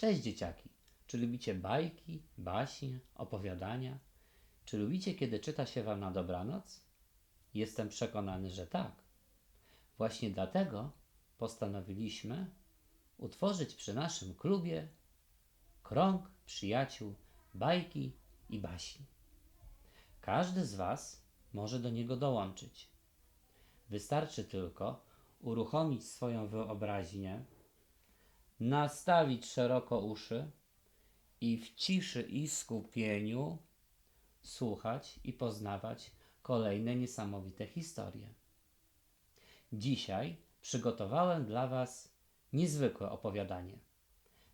Cześć dzieciaki. Czy lubicie bajki, baśnie, opowiadania? Czy lubicie, kiedy czyta się wam na dobranoc? Jestem przekonany, że tak. Właśnie dlatego postanowiliśmy utworzyć przy naszym klubie krąg przyjaciół bajki i baśni. Każdy z Was może do niego dołączyć. Wystarczy tylko uruchomić swoją wyobraźnię, nastawić szeroko uszy i w ciszy i skupieniu słuchać i poznawać kolejne niesamowite historie. Dzisiaj przygotowałem dla Was niezwykłe opowiadanie.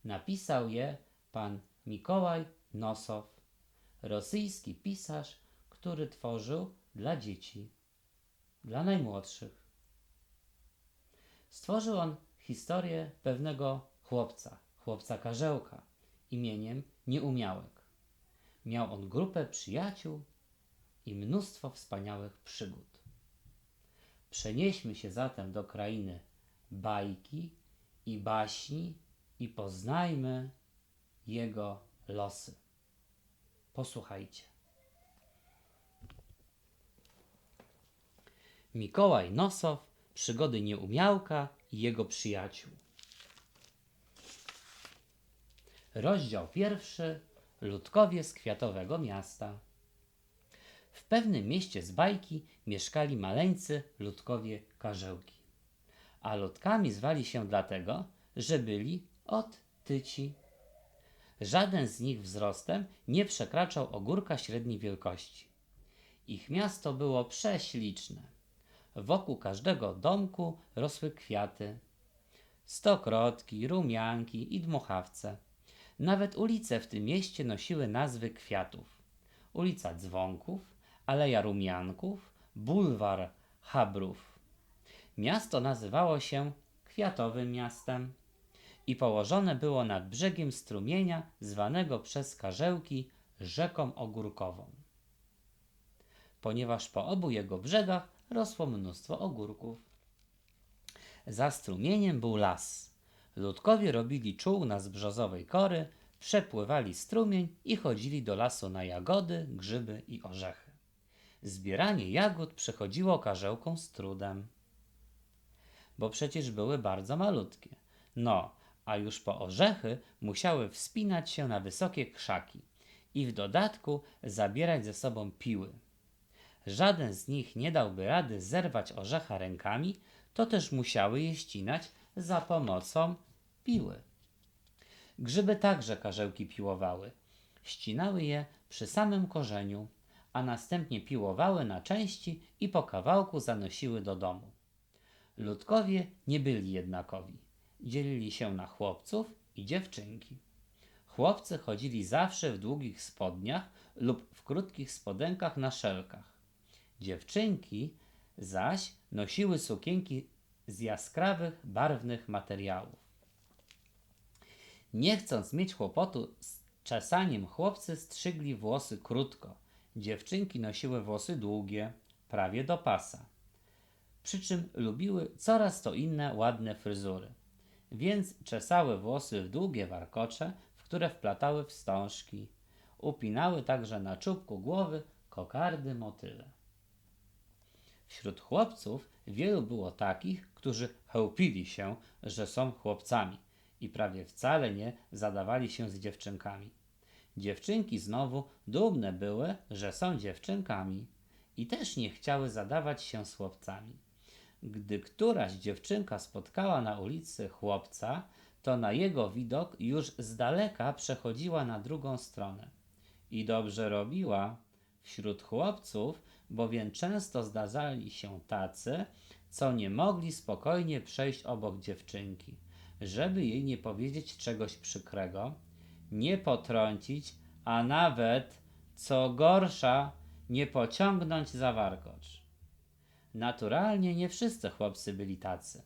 Napisał je pan Mikołaj Nosow, rosyjski pisarz, który tworzył dla dzieci, dla najmłodszych. Stworzył on historię pewnego chłopca, chłopca Karzełka, imieniem Nieumiałek. Miał on grupę przyjaciół i mnóstwo wspaniałych przygód. Przenieśmy się zatem do krainy bajki i baśni i poznajmy jego losy. Posłuchajcie. Mikołaj Nosow, przygody nieumiałka i jego przyjaciół. Rozdział pierwszy. Ludkowie z kwiatowego miasta. W pewnym mieście z bajki mieszkali maleńcy ludkowie karzełki. A ludkami zwali się dlatego, że byli od tyci. Żaden z nich wzrostem nie przekraczał ogórka średniej wielkości. Ich miasto było prześliczne. Wokół każdego domku rosły kwiaty. Stokrotki, rumianki i dmuchawce. Nawet ulice w tym mieście nosiły nazwy kwiatów. Ulica Dzwonków, Aleja Rumianków, Bulwar Habrów. Miasto nazywało się Kwiatowym Miastem i położone było nad brzegiem strumienia zwanego przez karzełki rzeką ogórkową. Ponieważ po obu jego brzegach rosło mnóstwo ogórków. Za strumieniem był las. Ludkowie robili czółna z brzozowej kory, przepływali strumień i chodzili do lasu na jagody, grzyby i orzechy. Zbieranie jagód przechodziło karzełką z trudem, bo przecież były bardzo malutkie. No, a już po orzechy musiały wspinać się na wysokie krzaki i w dodatku zabierać ze sobą piły. Żaden z nich nie dałby rady zerwać orzecha rękami, to też musiały je ścinać za pomocą piły. Grzyby także karzełki piłowały. Ścinały je przy samym korzeniu, a następnie piłowały na części i po kawałku zanosiły do domu. Ludkowie nie byli jednakowi. Dzielili się na chłopców i dziewczynki. Chłopcy chodzili zawsze w długich spodniach lub w krótkich spodenkach na szelkach. Dziewczynki zaś nosiły sukienki z jaskrawych, barwnych materiałów. Nie chcąc mieć kłopotu z czesaniem, chłopcy strzygli włosy krótko. Dziewczynki nosiły włosy długie, prawie do pasa. Przy czym lubiły coraz to inne ładne fryzury. Więc czesały włosy w długie warkocze, w które wplatały wstążki. Upinały także na czubku głowy kokardy motyle. Wśród chłopców wielu było takich, którzy chełpili się, że są chłopcami i prawie wcale nie zadawali się z dziewczynkami. Dziewczynki znowu dumne były, że są dziewczynkami i też nie chciały zadawać się z chłopcami. Gdy któraś dziewczynka spotkała na ulicy chłopca, to na jego widok już z daleka przechodziła na drugą stronę. I dobrze robiła wśród chłopców, bowiem często zdarzali się tacy, co nie mogli spokojnie przejść obok dziewczynki, żeby jej nie powiedzieć czegoś przykrego, nie potrącić, a nawet, co gorsza, nie pociągnąć za warkocz. Naturalnie nie wszyscy chłopcy byli tacy,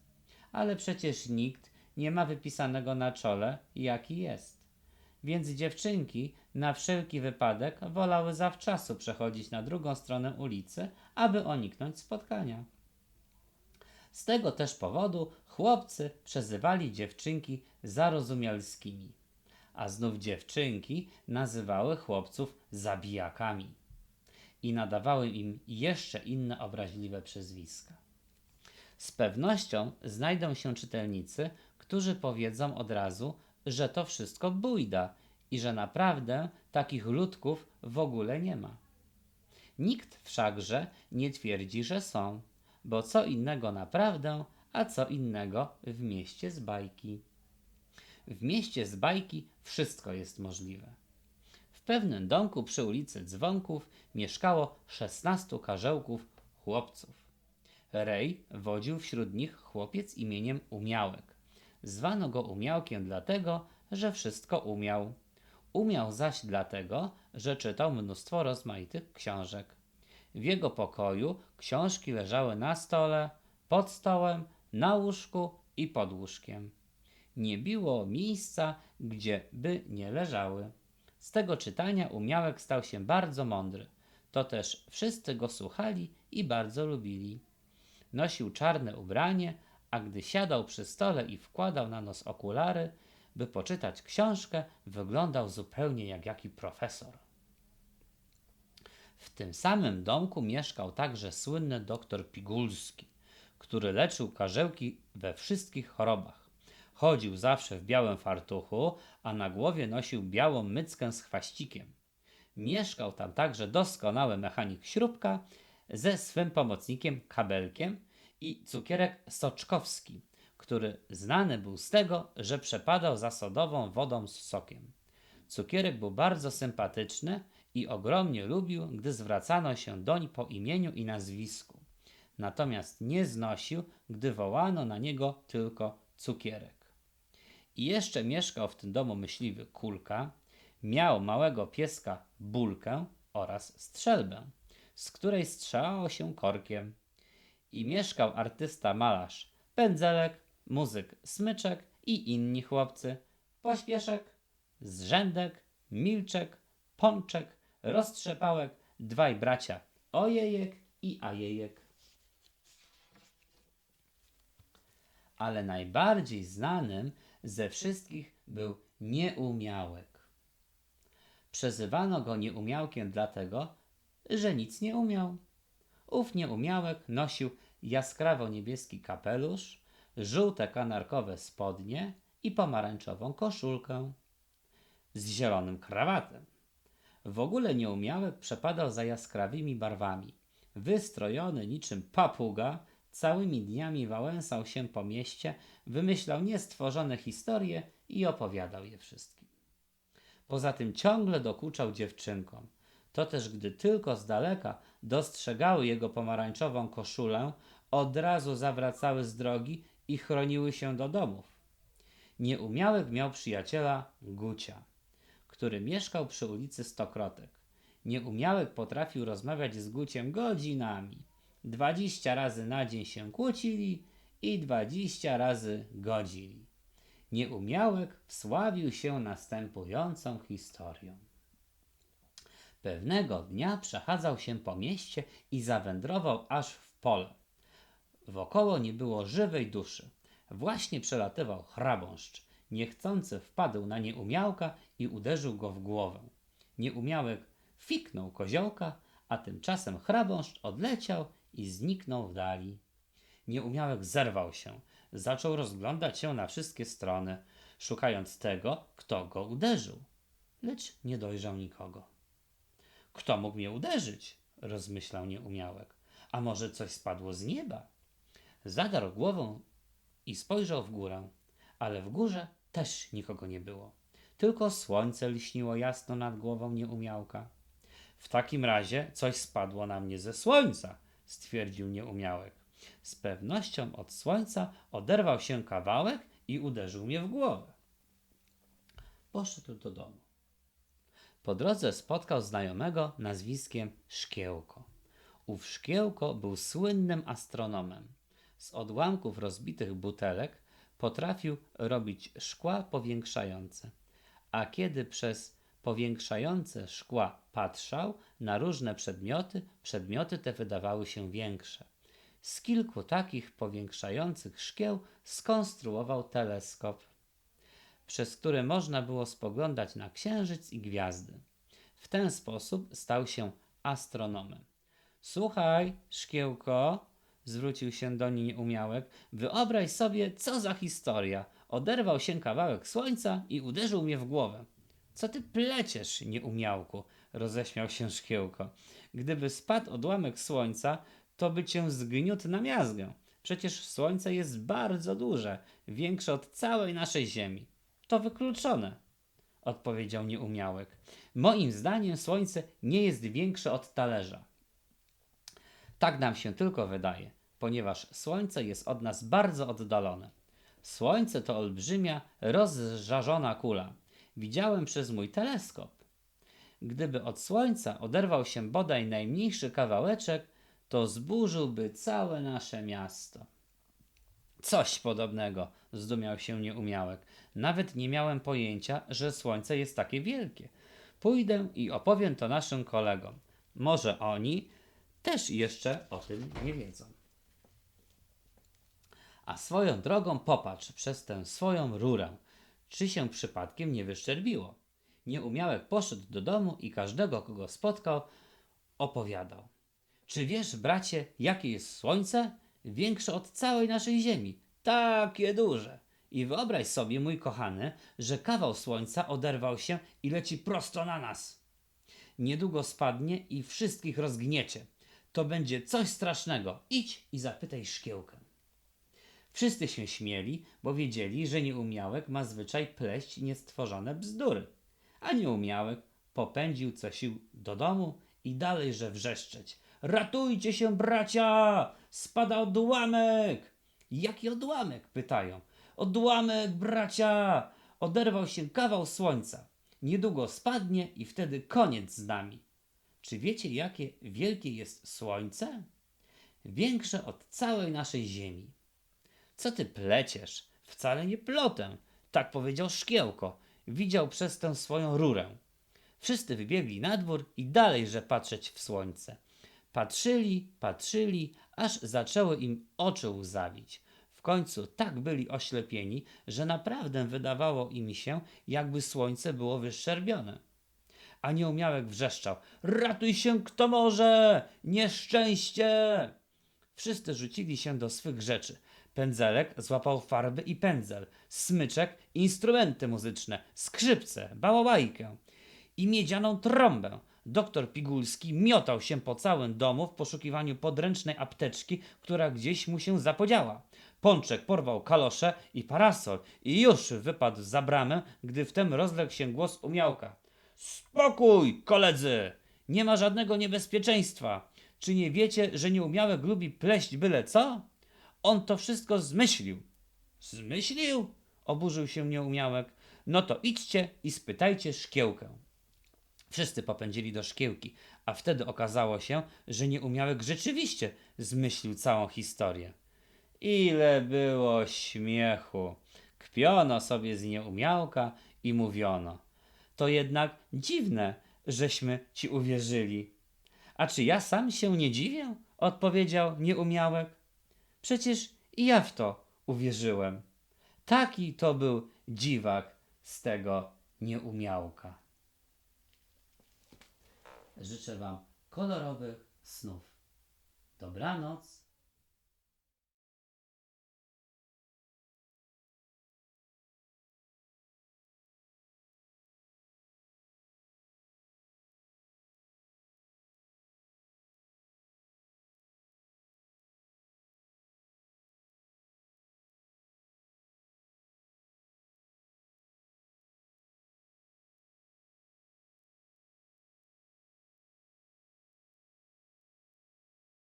ale przecież nikt nie ma wypisanego na czole, jaki jest. Więc dziewczynki na wszelki wypadek wolały zawczasu przechodzić na drugą stronę ulicy, aby uniknąć spotkania. Z tego też powodu chłopcy przezywali dziewczynki zarozumialskimi, a znów dziewczynki nazywały chłopców zabijakami i nadawały im jeszcze inne obraźliwe przezwiska. Z pewnością znajdą się czytelnicy, którzy powiedzą od razu, że to wszystko bójda i że naprawdę takich ludków w ogóle nie ma. Nikt wszakże nie twierdzi, że są, bo co innego naprawdę, a co innego w mieście z bajki. W mieście z bajki wszystko jest możliwe. W pewnym domku przy ulicy Dzwonków mieszkało szesnastu karzełków chłopców. Rej wodził wśród nich chłopiec imieniem Umiałek. Zwano go Umiałkiem dlatego, że wszystko umiał. Umiał zaś dlatego, że czytał mnóstwo rozmaitych książek. W jego pokoju książki leżały na stole, pod stołem, na łóżku i pod łóżkiem. Nie było miejsca, gdzie by nie leżały. Z tego czytania Umiałek stał się bardzo mądry. To też wszyscy go słuchali i bardzo lubili. Nosił czarne ubranie, a gdy siadał przy stole i wkładał na nos okulary, by poczytać książkę, wyglądał zupełnie jak jaki profesor. W tym samym domku mieszkał także słynny doktor Pigulski, który leczył karzełki we wszystkich chorobach. Chodził zawsze w białym fartuchu, a na głowie nosił białą myckę z chwaścikiem. Mieszkał tam także doskonały mechanik śrubka ze swym pomocnikiem kabelkiem i cukierek Soczkowski, który znany był z tego, że przepadał za sodową wodą z sokiem. Cukierek był bardzo sympatyczny i ogromnie lubił, gdy zwracano się doń po imieniu i nazwisku. Natomiast nie znosił, gdy wołano na niego tylko cukierek. I jeszcze mieszkał w tym domu myśliwy Kulka, miał małego pieska Bulkę oraz strzelbę, z której strzelało się korkiem. I mieszkał artysta malarz Pędzelek, muzyk Smyczek i inni chłopcy Pośpieszek, Zrzędek, Milczek, Pączek, Roztrzepałek, dwaj bracia Ojejek i Ajejek. Ale najbardziej znanym ze wszystkich był Nieumiałek. Przezywano go Nieumiałkiem dlatego, że nic nie umiał. Ów Nieumiałek nosił jaskrawo-niebieski kapelusz, żółte kanarkowe spodnie i pomarańczową koszulkę z zielonym krawatem. W ogóle Nieumiałek przepadał za jaskrawymi barwami. Wystrojony niczym papuga, całymi dniami wałęsał się po mieście, wymyślał niestworzone historie i opowiadał je wszystkim. Poza tym ciągle dokuczał dziewczynkom. To też gdy tylko z daleka dostrzegały jego pomarańczową koszulę, od razu zawracały z drogi i chroniły się do domów. Nieumiałek miał przyjaciela Gucia, który mieszkał przy ulicy Stokrotek. Nieumiałek potrafił rozmawiać z Guciem godzinami. Dwadzieścia razy na dzień się kłócili i dwadzieścia razy godzili. Nieumiałek wsławił się następującą historią. Pewnego dnia przechadzał się po mieście i zawędrował aż w pole. Wokoło nie było żywej duszy. Właśnie przelatywał chrabąszcz. Niechcący wpadł na nieumiałka i uderzył go w głowę. Nieumiałek fiknął koziołka, a tymczasem chrabąszcz odleciał i zniknął w dali. Nieumiałek zerwał się. Zaczął rozglądać się na wszystkie strony, szukając tego, kto go uderzył. Lecz nie dojrzał nikogo. Kto mógł mnie uderzyć? rozmyślał nieumiałek. A może coś spadło z nieba? Zadarł głową i spojrzał w górę, ale w górze też nikogo nie było. Tylko słońce lśniło jasno nad głową nieumiałka. W takim razie coś spadło na mnie ze słońca, stwierdził nieumiałek. Z pewnością od słońca oderwał się kawałek i uderzył mnie w głowę. Poszedł do domu. Po drodze spotkał znajomego nazwiskiem Szkiełko. Ów Szkiełko był słynnym astronomem. Z odłamków rozbitych butelek potrafił robić szkła powiększające, a kiedy przez powiększające szkła patrzał na różne przedmioty, przedmioty te wydawały się większe. Z kilku takich powiększających szkieł skonstruował teleskop. Przez które można było spoglądać na księżyc i gwiazdy. W ten sposób stał się astronomem. Słuchaj, szkiełko, zwrócił się do niej nieumiałek, wyobraź sobie, co za historia. Oderwał się kawałek słońca i uderzył mnie w głowę. Co ty pleciesz, nieumiałku? roześmiał się szkiełko. Gdyby spadł odłamek słońca, to by cię zgniótł na miazgę. Przecież słońce jest bardzo duże, większe od całej naszej Ziemi. To wykluczone, odpowiedział nieumiałek. Moim zdaniem słońce nie jest większe od talerza. Tak nam się tylko wydaje, ponieważ Słońce jest od nas bardzo oddalone. Słońce to olbrzymia, rozżarzona kula. Widziałem przez mój teleskop. Gdyby od Słońca oderwał się bodaj najmniejszy kawałeczek, to zburzyłby całe nasze miasto. Coś podobnego, zdumiał się nieumiałek. Nawet nie miałem pojęcia, że Słońce jest takie wielkie. Pójdę i opowiem to naszym kolegom. Może oni też jeszcze o tym nie wiedzą. A swoją drogą popatrz przez tę swoją rurę, czy się przypadkiem nie wyszczerbiło. Nieumiałek poszedł do domu i każdego, kogo spotkał, opowiadał. Czy wiesz, bracie, jakie jest słońce? Większe od całej naszej ziemi. Takie duże. I wyobraź sobie, mój kochany, że kawał słońca oderwał się i leci prosto na nas. Niedługo spadnie i wszystkich rozgniecie. To będzie coś strasznego. Idź i zapytaj szkiełkę. Wszyscy się śmieli, bo wiedzieli, że nieumiałek ma zwyczaj pleść niestworzone bzdury. A nieumiałek popędził co sił do domu i dalejże wrzeszczeć. Ratujcie się, bracia! Spada odłamek! Jaki odłamek? pytają. Odłamek, bracia! Oderwał się kawał słońca. Niedługo spadnie i wtedy koniec z nami. Czy wiecie, jakie wielkie jest słońce? Większe od całej naszej ziemi. Co ty pleciesz? Wcale nie plotę. Tak powiedział szkiełko. Widział przez tę swoją rurę. Wszyscy wybiegli na dwór i dalejże patrzeć w słońce. Patrzyli, patrzyli, aż zaczęły im oczy łzawić. W końcu tak byli oślepieni, że naprawdę wydawało im się, jakby słońce było wyszczerbione. A nieumiałek wrzeszczał: Ratuj się, kto może! Nieszczęście! Wszyscy rzucili się do swych rzeczy. Pędzelek złapał farby i pędzel, smyczek, instrumenty muzyczne, skrzypce, bałałajkę i miedzianą trąbę. Doktor Pigulski miotał się po całym domu w poszukiwaniu podręcznej apteczki, która gdzieś mu się zapodziała. Pączek porwał kalosze i parasol i już wypadł za bramę, gdy wtem rozległ się głos umiałka. Spokój, koledzy! Nie ma żadnego niebezpieczeństwa. Czy nie wiecie, że nieumiałek lubi pleść byle co? On to wszystko zmyślił. Zmyślił? Oburzył się nieumiałek. No to idźcie i spytajcie szkiełkę. Wszyscy popędzili do szkiełki, a wtedy okazało się, że nieumiałek rzeczywiście zmyślił całą historię. Ile było śmiechu! Kpiono sobie z nieumiałka i mówiono. To jednak dziwne, żeśmy ci uwierzyli. A czy ja sam się nie dziwię? Odpowiedział nieumiałek. Przecież i ja w to uwierzyłem. Taki to był dziwak z tego nieumiałka. Życzę Wam kolorowych snów. Dobranoc.